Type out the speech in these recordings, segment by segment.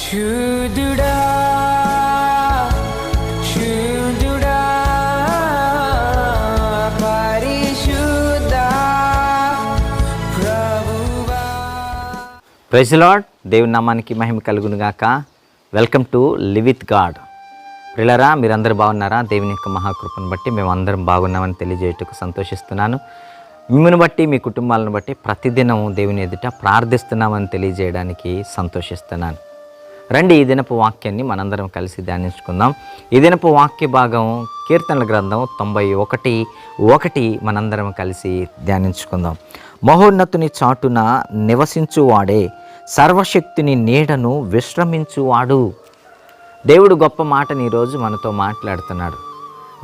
శుద్ధుడా శుద్ధుడా పరిశుద్ధ ప్రభువా. లాడ్ దేవుని నామానికి మహిమ కలుగును గాక. Welcome to live with God. ప్రిలరా మీరందరూ బాగున్నారా? దేవుని యొక్క మహాకృపను బట్టి మేము అందరం బాగున్నామని తెలియజేయటకు సంతోషిస్తున్నాను. మిమ్మల్ని బట్టి మీ కుటుంబాలను బట్టి ప్రతిదినం దేవుని ఎదుట ప్రార్థిస్తున్నామని తెలియజేయడానికి సంతోషిస్తున్నాను. రండి ఈ దినపు వాక్యాన్ని మనందరం కలిసి ధ్యానించుకుందాం. ఈ దినపు వాక్య భాగం కీర్తనల గ్రంథం తొంభై ఒకటి ఒకటి మనందరం కలిసి ధ్యానించుకుందాం. మహోన్నతుని చాటున నివసించువాడే సర్వశక్తిని నీడను విశ్రమించువాడు. దేవుడు గొప్ప మాటని ఈరోజు మనతో మాట్లాడుతున్నాడు.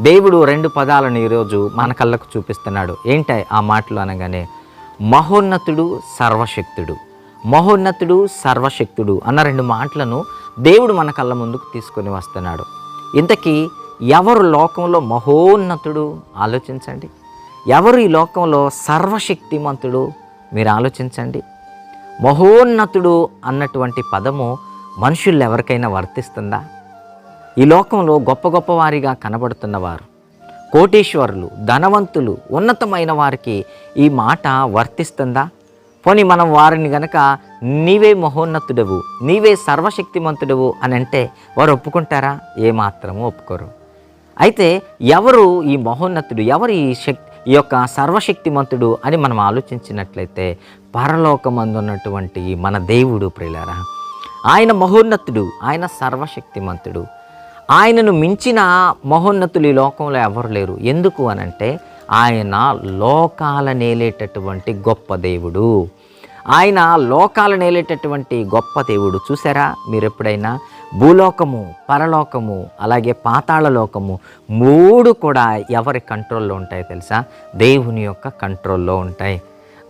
దేవుడు రెండు పదాలను ఈరోజు మన కళ్ళకు చూపిస్తున్నాడు. ఏంటి ఆ మాటలు అనగానే మహోన్నతుడు సర్వశక్తుడు. మహోన్నతుడు సర్వశక్తుడు అన్న రెండు మాటలను దేవుడు మన కళ్ళ ముందుకు తీసుకొని వస్తున్నాడు. ఇంతకీ ఎవరు లోకంలో మహోన్నతుడు? ఆలోచించండి. ఎవరు ఈ లోకంలో సర్వశక్తిమంతుడు? మీరు ఆలోచించండి. మహోన్నతుడు అన్నటువంటి పదము మనుషులు ఎవరికైనా వర్తిస్తుందా? ఈ లోకంలో గొప్ప గొప్ప వారిగా కనబడుతున్నవారు కోటీశ్వరులు ధనవంతులు ఉన్నతమైన వారికి ఈ మాట వర్తిస్తుందా? పోనీ మనం వారిని గనక నీవే మహోన్నతుడవు నీవే సర్వశక్తిమంతుడవు అని అంటే వారు ఒప్పుకుంటారా? ఏమాత్రము ఒప్పుకోరు. అయితే ఎవరు ఈ మహోన్నతుడు ఎవరు ఈ శక్తి ఈ యొక్క సర్వశక్తిమంతుడు అని మనం ఆలోచించినట్లయితే పరలోకమందున్నటువంటి మన దేవుడు ప్రియులారా ఆయన మహోన్నతుడు ఆయన సర్వశక్తిమంతుడు. ఆయనను మించిన మహోన్నతులు ఈ లోకంలో ఎవరు లేరు. ఎందుకు అనంటే ఆయన లోకాల నేలేటటువంటి గొప్ప దేవుడు. ఆయన లోకాల నేలేటటువంటి గొప్ప దేవుడు. చూసారా? మీరు ఎప్పుడైనా భూలోకము పరలోకము అలాగే పాతాళ లోకము మూడు కూడా ఎవరి కంట్రోల్లో ఉంటాయి తెలుసా? దేవుని యొక్క కంట్రోల్లో ఉంటాయి.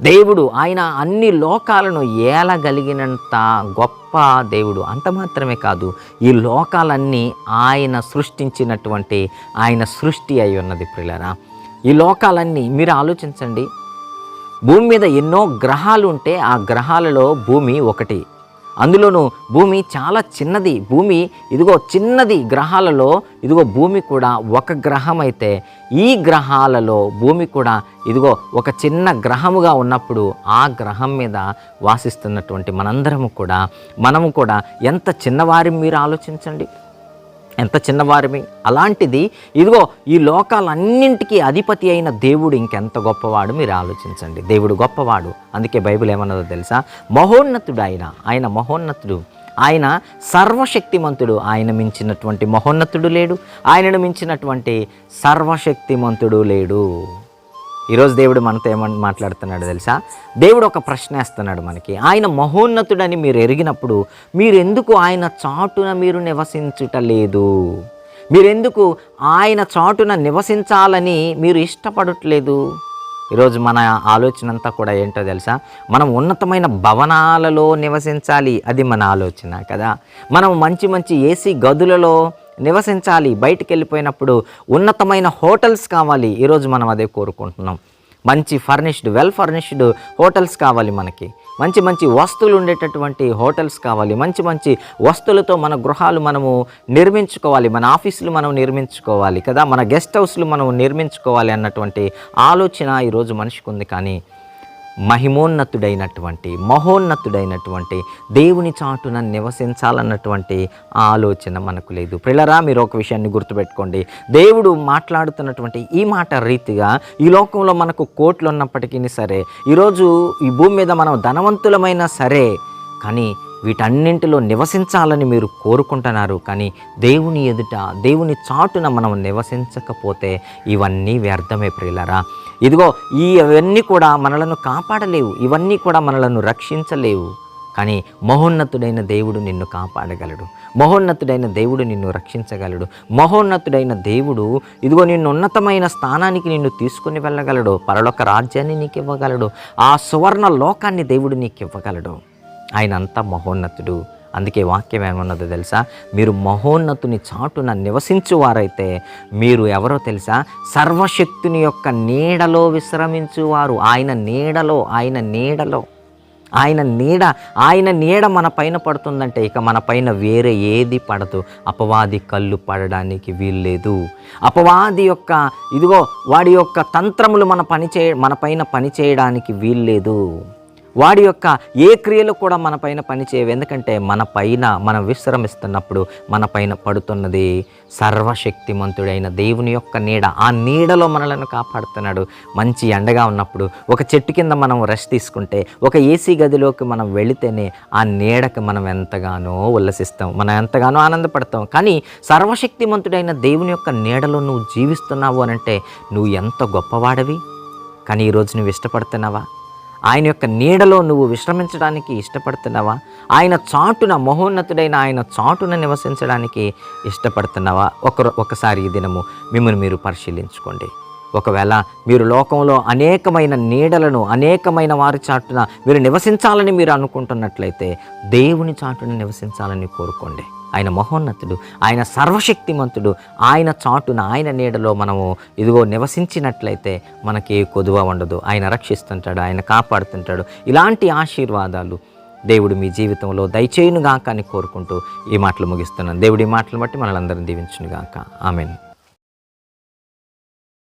దేవుడు ఆయన అన్ని లోకాలను ఏలగలిగినంత గొప్ప దేవుడు. అంత మాత్రమే కాదు ఈ లోకాలన్నీ ఆయన సృష్టించినటువంటి ఆయన సృష్టి అయి ఉన్నది ప్రిలరా ఈ లోకాలన్నీ మీరు ఆలోచించండి. భూమి మీద ఎన్నో గ్రహాలు ఉంటే ఆ గ్రహాలలో భూమి ఒకటి. అందులోనూ భూమి చాలా చిన్నది. భూమి ఇదిగో చిన్నది గ్రహాలలో ఇదిగో భూమి కూడా ఒక గ్రహం అయితే ఈ గ్రహాలలో భూమి కూడా ఇదిగో ఒక చిన్న గ్రహముగా ఉన్నప్పుడు ఆ గ్రహం మీద వాసిస్తున్నటువంటి మనందరము కూడా మనము కూడా ఎంత చిన్నవారి మీరు ఆలోచించండి. ఎంత చిన్నవారిమి అలాంటిది ఇదిగో ఈ లోకాలన్నింటికీ అధిపతి అయిన దేవుడు ఇంకెంత గొప్పవాడు? మీరు ఆలోచించండి. దేవుడు గొప్పవాడు. అందుకే బైబిల్ ఏమన్నదో తెలుసా? మహోన్నతుడు ఆయన ఆయన మహోన్నతుడు. ఆయన సర్వశక్తిమంతుడు. ఆయన మించినటువంటి మహోన్నతుడు లేడు. ఆయనను మించినటువంటి సర్వశక్తిమంతుడు లేడు. ఈరోజు దేవుడు మనతో ఏమని మాట్లాడుతున్నాడు తెలుసా? దేవుడు ఒక ప్రశ్న వేస్తున్నాడు మనకి. ఆయన మహోన్నతుడని మీరు ఎరిగినప్పుడు మీరెందుకు ఆయన చాటున మీరు నివసించుట లేదు? మీరెందుకు ఆయన చాటున నివసించాలని మీరు ఇష్టపడట్లేదు? ఈరోజు మన ఆలోచన అంతా కూడా ఏంటో తెలుసా? మనం ఉన్నతమైన భవనాలలో నివసించాలి అది మన ఆలోచన కదా? మనం మంచి మంచి ఏసీ గదులలో నివసించాలి బయటికి వెళ్ళిపోయినప్పుడు ఉన్నతమైన హోటల్స్ కావాలి. ఈరోజు మనం అదే కోరుకుంటున్నాం. మంచి ఫర్నిష్డ్ వెల్ ఫర్నిష్డ్ హోటల్స్ కావాలి మనకి. మంచి మంచి వస్తువులు ఉండేటటువంటి హోటల్స్ కావాలి. మంచి మంచి వస్తువులతో మన గృహాలు మనము నిర్మించుకోవాలి. మన ఆఫీసులు మనం నిర్మించుకోవాలి కదా. మన గెస్ట్ హౌస్లు మనం నిర్మించుకోవాలి అన్నటువంటి ఆలోచన ఈరోజు మనిషికి ఉంది కానీ మహిమోన్నతుడైనటువంటి మహోన్నతుడైనటువంటి దేవుని చాటున నివసించాలన్నటువంటి ఆలోచన మనకు లేదు. ప్రిలరా మీరు ఒక విషయాన్ని గుర్తుపెట్టుకోండి. దేవుడు మాట్లాడుతున్నటువంటి ఈ మాట రీతిగా ఈ లోకంలో మనకు కోట్లు ఉన్నప్పటికీ సరే ఈరోజు ఈ భూమి మీద మనం ధనవంతులమైనా సరే కానీ వీటన్నింటిలో నివసించాలని మీరు కోరుకుంటున్నారు. కానీ దేవుని ఎదుట దేవుని చాటున మనం నివసించకపోతే ఇవన్నీ వ్యర్థమే ప్రియులరా. ఇదిగో ఈ ఇవన్నీ కూడా మనలను కాపాడలేవు. ఇవన్నీ కూడా మనలను రక్షించలేవు. కానీ మహోన్నతుడైన దేవుడు నిన్ను కాపాడగలడు. మహోన్నతుడైన దేవుడు నిన్ను రక్షించగలడు. మహోన్నతుడైన దేవుడు ఇదిగో నిన్ను ఉన్నతమైన స్థానానికి నిన్ను తీసుకుని వెళ్ళగలడు. పరలోక రాజ్యాన్ని నీకు ఇవ్వగలడు ఆ సువర్ణ లోకాన్ని దేవుడు నీకు ఇవ్వగలడు ఆయన అంతా మహోన్నతుడు. అందుకే వాక్యం ఏమన్నదో తెలుసా? మీరు మహోన్నతుని చాటున నివసించువారైతే మీరు ఎవరో తెలుసా? సర్వశక్తుని యొక్క నీడలో విశ్రమించువారు. ఆయన నీడలో ఆయన నీడలో. ఆయన నీడ ఆయన నీడ మన పైన పడుతుందంటే ఇక మన పైన వేరే ఏది పడదు. అపవాది కళ్ళు పడడానికి వీల్లేదు. అపవాది యొక్క ఇదిగో వాడి యొక్క తంత్రములు మన పని చే మన పైన పని చేయడానికి వీల్లేదు. వాడి యొక్క ఏ క్రియలు కూడా మన పైన పనిచేయవు. ఎందుకంటే మన పైన మనం విశ్రమిస్తున్నప్పుడు మన పైన పడుతున్నది సర్వశక్తిమంతుడైన దేవుని యొక్క నీడ. ఆ నీడలో మనలను కాపాడుతున్నాడు. మంచి ఎండగా ఉన్నప్పుడు ఒక చెట్టు కింద మనం రెస్ట్ తీసుకుంటే ఒక ఏసీ గదిలోకి మనం వెళితేనే ఆ నీడకి మనం ఎంతగానో ఉల్లసిస్తాం. మనం ఎంతగానో ఆనందపడతాం. కానీ సర్వశక్తిమంతుడైన దేవుని యొక్క నీడలో నువ్వు జీవిస్తున్నావు అనంటే నువ్వు ఎంత గొప్పవాడవి? కానీ ఈరోజు నువ్వు ఇష్టపడుతున్నావా? ఆయన యొక్క నీడలో నువ్వు విశ్రమించడానికి ఇష్టపడుతున్నావా? ఆయన చాటున మహోన్నతుడైన ఆయన చాటున నివసించడానికి ఇష్టపడుతున్నావా? ఒక ఒకసారి ఈ దినము మిమ్మల్ని మీరు పరిశీలించుకోండి. ఒకవేళ మీరు లోకంలో అనేకమైన నీడలను అనేకమైన వారి చాటున మీరు నివసించాలని మీరు అనుకుంటున్నట్లయితే దేవుని చాటున నివసించాలని కోరుకోండి. ఆయన మహోన్నతుడు ఆయన సర్వశక్తిమంతుడు ఆయన చాటున ఆయన నీడలో మనము ఇదిగో నివసించినట్లయితే మనకి ఏ కొదువ ఉండదు. ఆయన రక్షిస్తుంటాడు ఆయన కాపాడుతుంటాడు. ఇలాంటి ఆశీర్వాదాలు దేవుడు మీ జీవితంలో దయచేయునుగాక అని కోరుకుంటూ ఈ మాటలు ముగిస్తున్నాను. దేవుడి మాటలు బట్టి మనల్ని అందరం దీవించునుగాక. ఆమెను.